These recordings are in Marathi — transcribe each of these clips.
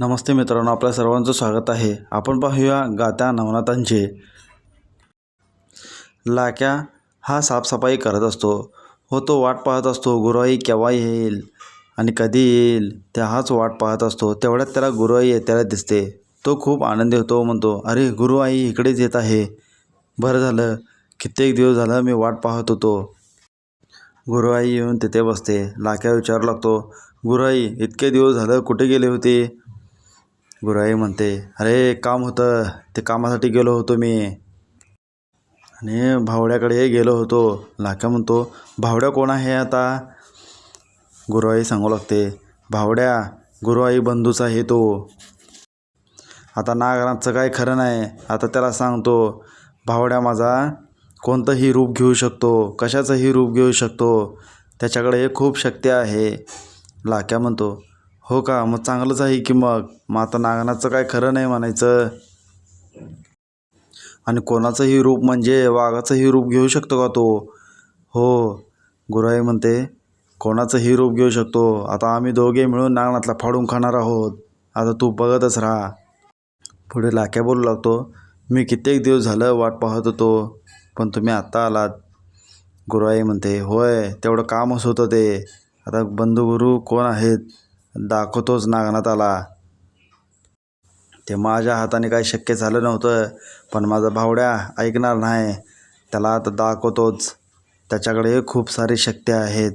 नमस्ते मित्रांनो आपल्या सर्वांचं स्वागत आहे. आपण पाहूया गात्या नवनाथांचे. लाक्या हा साफसफाई करत असतो. हो तो वाट पाहत असतो गुरुवाई केव्हा येईल आणि कधी येईल त्या हाच वाट पाहत असतो. तेवढ्यात त्याला गुरुवाई येत्याला दिसते. तो खूप आनंदी होतो म्हणतो अरे गुरुआई इकडेच येत आहे. बरं झालं कित्येक दिवस झालं मी वाट पाहत होतो. गुरुआई येऊन तिथे बसते. लाक्या विचारू लागतो गुरुआई इतके दिवस झालं कुठे गेले होते? गुराई म्हणते अरे काम होतं. ते कामासाठी गेलो होतो मी. आणि भावड्याकडे गेलो होतो. लाक्या म्हणतो भावड्या कोण आहे आता? गुरुआई सांगू लागते भावड्या गुरुआई बंधूचा हे तो. आता नागराजचं काय खरं नाही. आता त्याला सांगतो भावड्या माझा कोणतंही रूप घेऊ शकतो. कशाचंही रूप घेऊ शकतो. त्याच्याकडे खूप शक्ती आहे. लाक्या म्हणतो हो का? मग चांगलंच आहे की मग? मग आता नागनाचं काय खरं नाही म्हणायचं. आणि कोणाचंही रूप म्हणजे वाघाचंही रूप घेऊ शकतो का तो? हो गुराई म्हणते कोणाचंही रूप घेऊ शकतो. आता आम्ही दोघे मिळून नागनाथला फाडून खाणार आहोत. आता तू बघतच राहा. पुढे लाक्या बोलू लागतो. मी कित्येक दिवस झालं वाट पाहत होतो पण तुम्ही आत्ता आलात. गुरुआई म्हणते होय तेवढं कामच होतं ते. आता बंधुगुरू कोण आहेत? दाखवतोच नागनाथाला ते माझ्या हाताने काही शक्य झालं नव्हतं पण माझा भावड्या ऐकणार नाही. त्याला आता दाखवतोच. त्याच्याकडे खूप सारी शक्ती आहेत.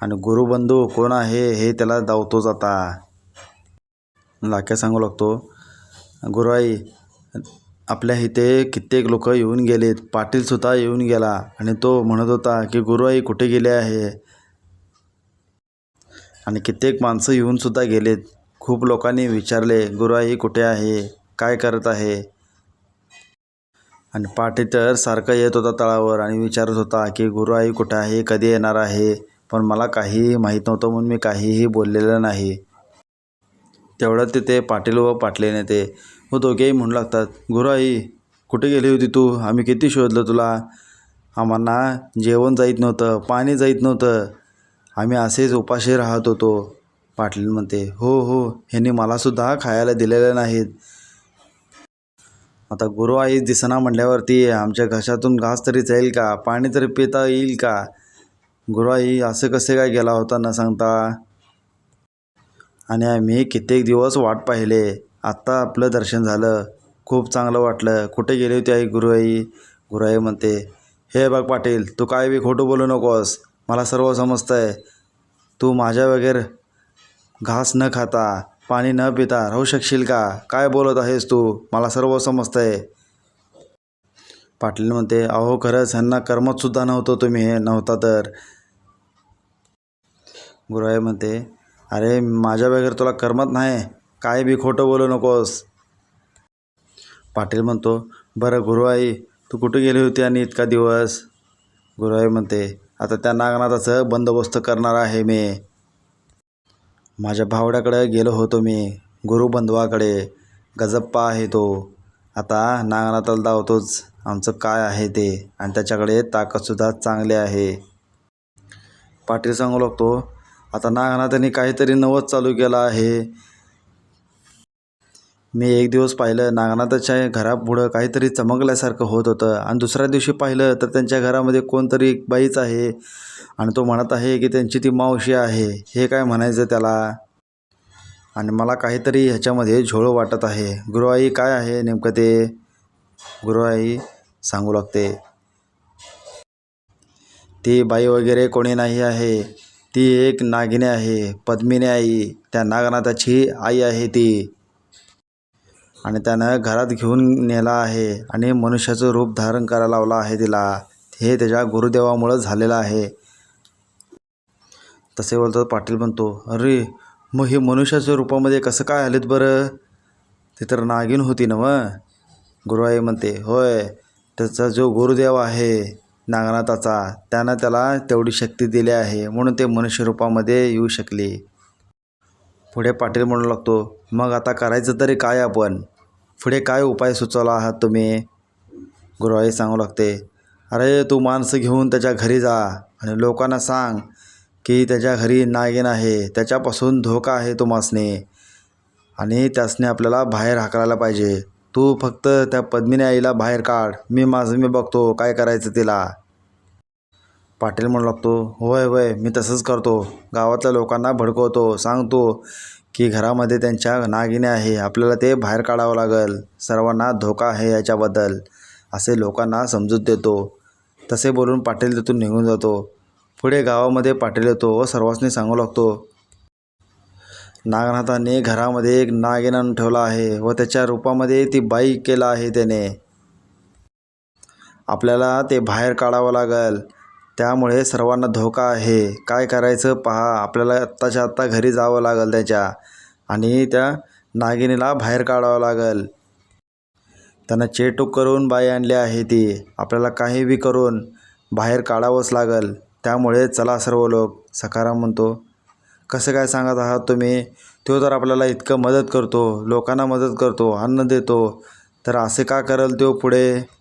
आणि गुरुबंधू कोण आहे हे त्याला दावतोच आता. लाक्या सांगू लागतो. गुरुआई आपल्या इथे कित्येक लोक येऊन गेलेत. पाटीलसुद्धा येऊन गेला. आणि तो म्हणत होता की गुरुआई कुठे गेले आहे? आणि कित्येक माणसं येऊनसुद्धा गेलेत. खूप लोकांनी विचारले गुरुआई कुठे आहे? काय करत आहे? आणि पाटी तर सारखं येत होता तळावर आणि विचारत होता की गुरुआई कुठे आहे? कधी येणार आहे? पण मला काहीही माहीत नव्हतं म्हणून मी काहीही बोललेलं नाही. तेवढं तिथे पाटील व पाटले नेते व दोघेही म्हणू लागतात गुरुआई कुठे गेली होती तू? आम्ही किती शोधलं तुला? आम्हाला जेवण जाईत नव्हतं पाणी जाईत नव्हतं. आम्ही असेच उपाशी राहत होतो. पाटील म्हणते हो हो ह्यांनी मलासुद्धा खायला दिलेलं नाहीत. आता गुरुआई दिसना म्हटल्यावरती आमच्या घशातून घास तरी जाईल का? पाणी तरी पिता येईल का? गुरुआई असं कसे काय गेला होता न सांगता? आणि आम्ही कित्येक दिवस वाट पाहिले. आत्ता आपलं दर्शन झालं. खूप चांगलं वाटलं. कुठे गेली होती आई गुरुआई गुरुआई म्हणते हे बघ पाटील तू काय बी खोटं बोलू नकोस. मला सर्व समजतं आहे तू माझ्या वगैरे घास न खाता पाणी न पिता राहू शकशील का? काय बोलत आहेस तू? मला सर्व समजतं आहे पाटील म्हणते अहो खरंच ह्यांना कर्मतसुद्धा नव्हतं तुम्ही हे नव्हता तर. गुरुआई म्हणते अरे माझ्या वगैरे तुला करमत नाही. काय बी खोटं बोलू नकोस. पाटील म्हणतो बरं गुरुआई तू कुठे गेली होती आणि इतका दिवस? गुरुआई म्हणते आता त्या नागनाथाचं बंदोबस्त करणार आहे मी. माझ्या भावड्याकडे गेलो होतो मी गुरुबंधवाकडे गजप्पा आहे तो. आता नागनाथाला दावतोच आमचं काय आहे ते? आणि त्याच्याकडे ताकदसुद्धा चांगली आहे. पाटील सांगू लागतो आता नागनाथांनी काहीतरी नवच चालू केला आहे. मी एक दिवस पाहिलं नागनाथाच्या घरापुढं काहीतरी चमकल्यासारखं होत होतं. आणि दुसऱ्या दिवशी पाहिलं तर त्यांच्या घरामध्ये कोणतरी एक बाईच आहे आणि तो म्हणत आहे की त्यांची ती मावशी आहे. हे काय म्हणायचं त्याला? आणि मला काहीतरी ह्याच्यामध्ये झोळ वाटत आहे. गुरुआई काय आहे नेमकं ते? गुरुआई सांगू लागते. ती बाई वगैरे कोणी नाही आहे. ती एक नागिनी आहे पद्मिनी आई. त्या नागनाथाची आई आहे ती. आणि त्यानं घरात घेऊन नेला आहे आणि मनुष्याचं रूप धारण करायला लावला आहे तिला. हे त्याच्या गुरुदेवामुळं झालेलं आहे. तसे बोलतात पाटील म्हणतो अरे मग हे मनुष्याच्या रूपामध्ये कसं काय आलेत बरं? ते तर नागिन होती ना मग गुरुआई म्हणते होय त्याचा जो गुरुदेव आहे नागनाथाचा त्यानं त्याला तेवढी शक्ती दिली आहे म्हणून ते मनुष्य रूपामध्ये येऊ शकले. पुढे पाटील म्हणू लागतो मग आता करायचं तरी काय आपण? पुढे काय उपाय सुचवला आहात तुम्ही? गुरुआई सांगू लागते अरे तू माणसं घेऊन त्याच्या घरी जा आणि लोकांना सांग की त्याच्या घरी नागिन आहे त्याच्यापासून धोका आहे तुम्हासने आणि त्यासने आपल्याला बाहेर हाकलायला पाहिजे. तू फक्त त्या पद्मिनी आईला बाहेर काढ मी माझं मी बघतो काय करायचं तिला. पाटील म्हणू लागतो होय होय मी तसंच करतो. गावातल्या लोकांना भडकवतो. सांगतो की घरामध्ये त्यांच्या नागिने आहे. आपल्याला ते बाहेर काढावं लागेल. सर्वांना धोका आहे याच्याबद्दल. असे लोकांना समजूत देतो. तसे बोलून पाटील तिथून निघून जातो. पुढे गावामध्ये पाटील येतो व सर्वांनी सांगू लागतो नागनाथाने घरामध्ये एक नागिन आणून ठेवला आहे व त्याच्या रूपामध्ये ती बाई केला आहे त्याने. आपल्याला ते बाहेर काढावं लागेल. त्यामुळे सर्वांना धोका आहे. काय करायचं पहा आपल्याला आत्ताच्या आत्ता घरी जावं लागेल त्याच्या आणि त्या नागिनीला बाहेर काढावं लागेल. त्यांना चेटूक करून बाई आणली आहे ती. आपल्याला काही बी करून बाहेर काढावंच लागेल. त्यामुळे चला सर्व लोक सकाराम म्हणतो. कसं काय सांगत आहात तुम्ही? तो तर आपल्याला इतकं मदत करतो. लोकांना मदत करतो अन्न देतो. तर असे का करेल तो पुढे?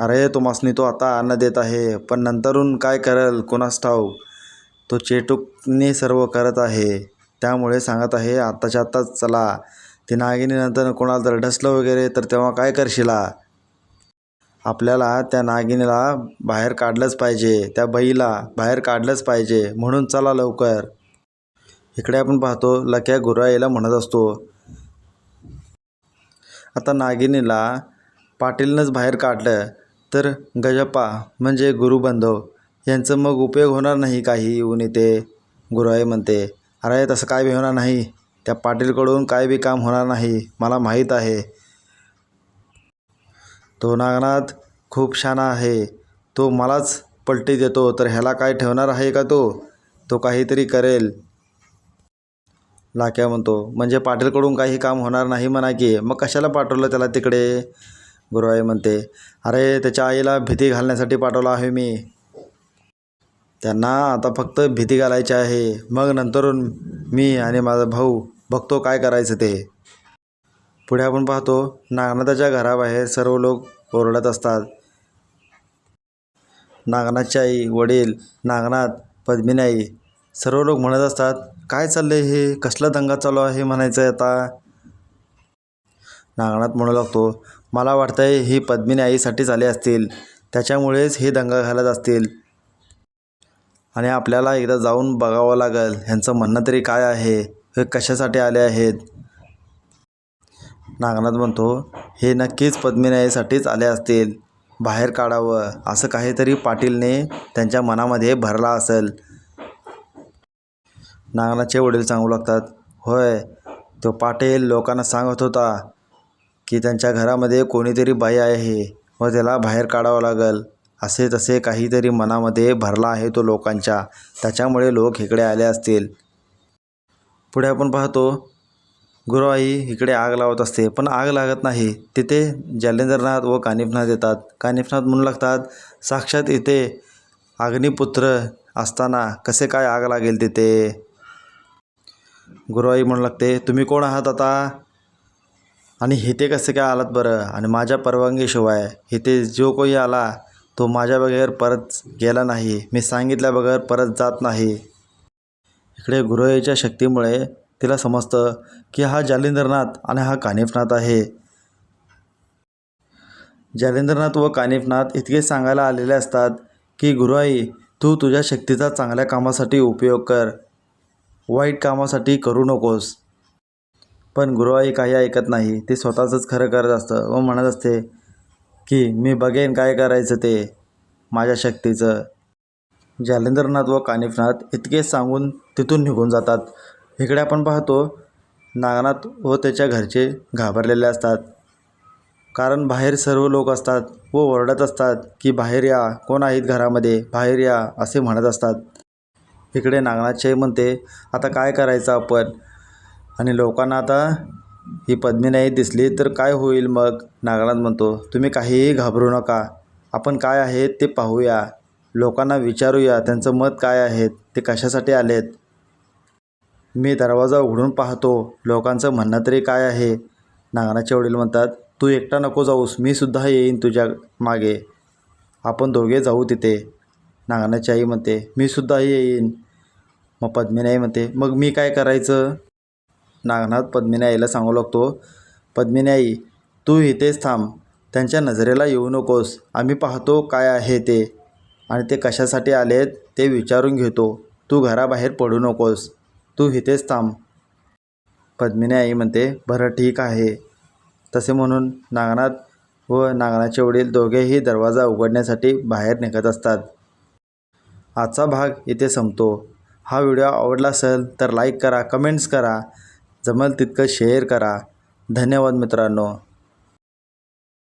अरे तुम्हासनी तो आता अन्न देत आहे पण नंतरून काय करेल कोणास ठाऊक? तो चेटूकने सर्व करत आहे त्यामुळे सांगत आहे आत्ताच्या आत्ताच चला. ती नागिनीनंतर कोणाला जर ढसलं वगैरे तर तेव्हा काय करशिला? आपल्याला त्या नागिनीला बाहेर काढलंच पाहिजे त्या बाईला बाहेर काढलंच पाहिजे म्हणून चला लवकर. इकडे आपण पाहतो लक्या गुराईला म्हणत असतो. आता नागिनीला पाटीलनंच बाहेर काढलं. तर गजप्पा म्हणजे गुरुबंधव यांचं मग उपयोग होणार नाही काही येऊन इथे. गुरुआई म्हणते अरे तसं काय बी होणार नाही. त्या पाटीलकडून काय बी काम होणार नाही मला माहीत आहे. तो नागनाथ खूप शाणा आहे. तो मलाच पलटी देतो तर ह्याला काय ठेवणार आहे का तो? तो काहीतरी करेल. लाक्या म्हणतो म्हणजे पाटीलकडून काही काम होणार नाही म्हणा की मग कशाला पाठवलं त्याला तिकडे? गुरुवाई म्हणते अरे त्याच्या आईला भीती घालण्यासाठी पाठवला आहे मी. त्यांना आता फक्त भीती घालायची आहे. मग नंतरून मी आणि माझा भाऊ बघतो काय करायचं ते. पुढे आपण पाहतो नागनाथाच्या घराबाहेर सर्व लोक ओरडत असतात. नागनाथची आई वडील नागनाथ पद्मिनी सर्व लोक म्हणत असतात काय चाललंय हे? कसला दंगा चालू आहे? म्हणायचं आता. नागनाथ म्हणू लागतो मला वाटतंय ही पद्मिनी आईसाठीच आले असतील. त्याच्यामुळेच हे दंगा घालत असतील. आणि आपल्याला एकदा जाऊन बघावं लागेल ह्यांचं म्हणणं तरी काय आहे? हे कशासाठी आले आहेत? नागनाथ म्हणतो हे नक्कीच पद्मिनी आईसाठीच आले असतील. बाहेर काढावं. असं काहीतरी पाटीलने त्यांच्या मनामध्ये भरला असेल. नागनाथचे वडील सांगू लागतात होय तो पाटील लोकांना सांगत होता की त्यांच्या घरामध्ये कोणीतरी बाई आहे व त्याला बाहेर काढावं लागेल. असे तसे काहीतरी मनामध्ये भरला आहे तो लोकांच्या. त्याच्यामुळे लोक इकडे आले असतील. पुढे आपण पाहतो गुरुआई इकडे आग लावत असते पण आग लागत नाही. तिथे जालेंद्रनाथ व कानिफनाथ येतात. कानिफनाथ म्हणू लागतात साक्षात इथे अग्निपुत्र असताना कसे काय आग लागेल तिथे? गुरुआई म्हणू लागते तुम्ही कोण आहात आता? आणि इथे कसे काय आलात बरं? आणि माझ्या परवानगीशिवाय इथे जो कोणी आला तो माझ्या बगैर परत गेला नाही. मी सांगितल्या बगैर परत जात नाही. इकडे गुरुआईच्या शक्तीमुळे तिला समजतं की हा जालिंदरनाथ आणि हा कानिफनाथ आहे. जालिंदरनाथ व कानिफनाथ इतके सांगायला आलेले असतात की गुरुआई तू तुझ्या शक्तीचा चांगल्या कामासाठी उपयोग कर. वाईट कामासाठी करू नकोस. पण गुरुआई काही ऐकत नाही. ते स्वतःचंच खरं करत असतं व म्हणत असते की मी बघेन काय करायचं ते माझ्या शक्तीचं. जालेंद्रनाथ व कानिफनाथ इतके सांगून तिथून निघून जातात. इकडे आपण पाहतो नागनाथ व त्याच्या घरचे घाबरलेले असतात. कारण बाहेर सर्व लोक असतात व ओरडत असतात की बाहेर या कोण आहेत घरामध्ये? बाहेर या असे म्हणत असतात. इकडे नागनाथशाही म्हणते आता काय करायचं आपण? आणि लोकांना आता ही पद्मी नाही दिसली तर काय होईल मग? नागनाथ म्हणतो तुम्ही काहीही घाबरू नका. आपण काय आहे ते पाहूया. लोकांना विचारूया त्यांचं मत काय आहे ते कशासाठी आलेत? मी दरवाजा उघडून पाहतो. लोकांचं म्हणणं तरी काय आहे? नागनाथचे वडील म्हणतात तू एकटा नको जाऊस मी सुद्धा येईन तुझ्या मागे. आपण दोघे जाऊ तिथे. नागनाथची आई म्हणते मी सुद्धा येईन. मग पद्मिनी म्हणते मग मी काय करायचं? नागनाथ पद्मिनी आईला सांगू लागतो पद्मिनी आई तू इथेच थांब. त्यांच्या नजरेला येऊ नकोस. आम्ही पाहतो काय आहे ते आणि ते कशासाठी आलेत ते विचारून घेतो. तू घराबाहेर पडू नकोस. तू इथेच थांब. पद्मिनी आई म्हणते बरं ठीक आहे. तसे म्हणून नागनाथ व नागनाथचे वडील दोघेही दरवाजा उघडण्यासाठी बाहेर निघत असतात. आजचा भाग इथे संपतो. हा व्हिडिओ आवडला असेल तर लाईक करा कमेंट्स करा. जमेल तितकं शेअर करा. धन्यवाद मित्रांनो.